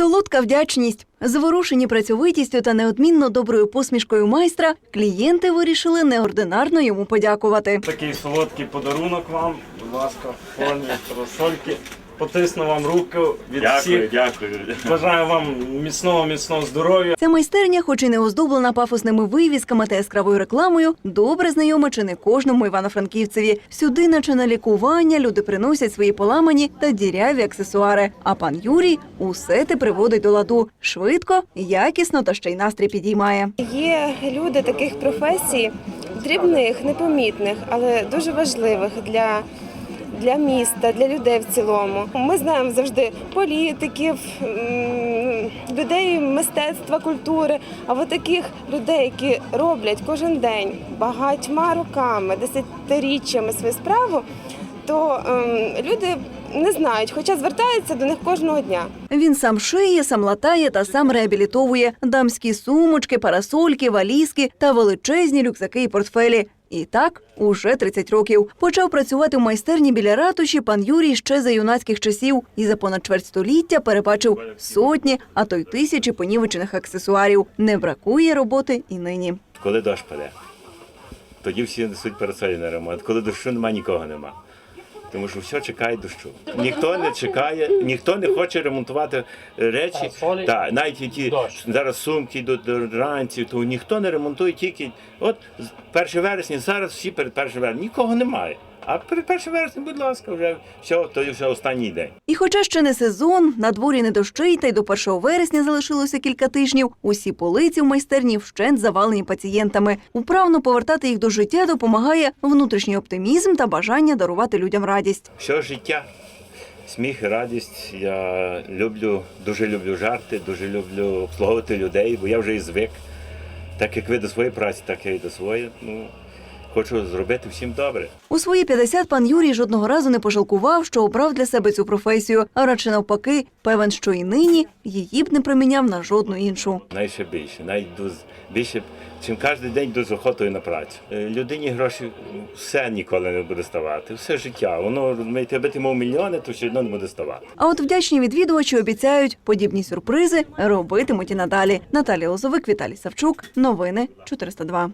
Солодка вдячність. Заворушені працьовитістю та неодмінно доброю посмішкою майстра, клієнти вирішили неординарно йому подякувати. Такий солодкий подарунок вам, будь ласка, в формі розсольки. Потисну вам руку від Дякую, всіх. дякую. Бажаю вам міцного, міцного здоров'я. Ця майстерня, хоч і не оздоблена пафосними вивісками та яскравою рекламою, добре знайома чи не кожному івано-франківцеві. Сюди, наче на лікування, люди приносять свої поламані та діряві аксесуари. А пан Юрій усе те приводить до ладу швидко, якісно та ще й настрій підіймає. Є люди таких професій, дрібних, непомітних, але дуже важливих для, для міста, для людей в цілому. Ми знаємо завжди політиків, людей мистецтва, культури. А от таких людей, які роблять кожен день багатьма роками, десятиріччями свою справу, то ем, люди не знають, хоча звертаються до них кожного дня. Він сам шиє, сам латає та сам реабілітовує дамські сумочки, парасольки, валізки та величезні рюкзаки і портфелі. І так уже 30 років. Почав працювати в майстерні біля ратуші пан Юрій ще за юнацьких часів і за понад чверть століття перебачив сотні, а то й тисячі понівечених аксесуарів. Не бракує роботи і нині. Коли дощ паде, тоді всі несуть парасолі на ремонт. Коли дощу немає, нікого нема. Тому що все чекає дощу. Ніхто не чекає, ніхто не хоче ремонтувати речі. Та, навіть і ті зараз сумки йдуть до ранців, то ніхто не ремонтує тільки. От 1 вересня, зараз всі перед 1 вересня, нікого немає. А перед 1 вересня, будь ласка, вже все, то вже останній день. І хоча ще не сезон, на дворі не дощить, та й до 1 вересня залишилося кілька тижнів, усі полиці в майстерні вщент завалені пацієнтами. Управно повертати їх до життя допомагає внутрішній оптимізм та бажання дарувати людям радість. Все життя. Сміх і радість. Я люблю, дуже люблю жарти, дуже люблю обслуговувати людей, бо я вже і звик. Так як ви до своєї праці, так я і до своєї. Ну, хочу зробити всім добре. У свої 50 пан Юрій жодного разу не пожалкував, що обрав для себе цю професію, а радше навпаки, певен, що і нині її б не проміняв на жодну іншу. Найше більше, навіть більше, чим кожен день з охотою на працю. Е, Людині гроші все ніколи не буде ставати, все життя. Воно розумієте, аби ти мав мільйони, то все одно не буде ставати. А от вдячні відвідувачі обіцяють, подібні сюрпризи робитимуть і надалі. Наталія Лозовик, Віталій Савчук. Новини 402.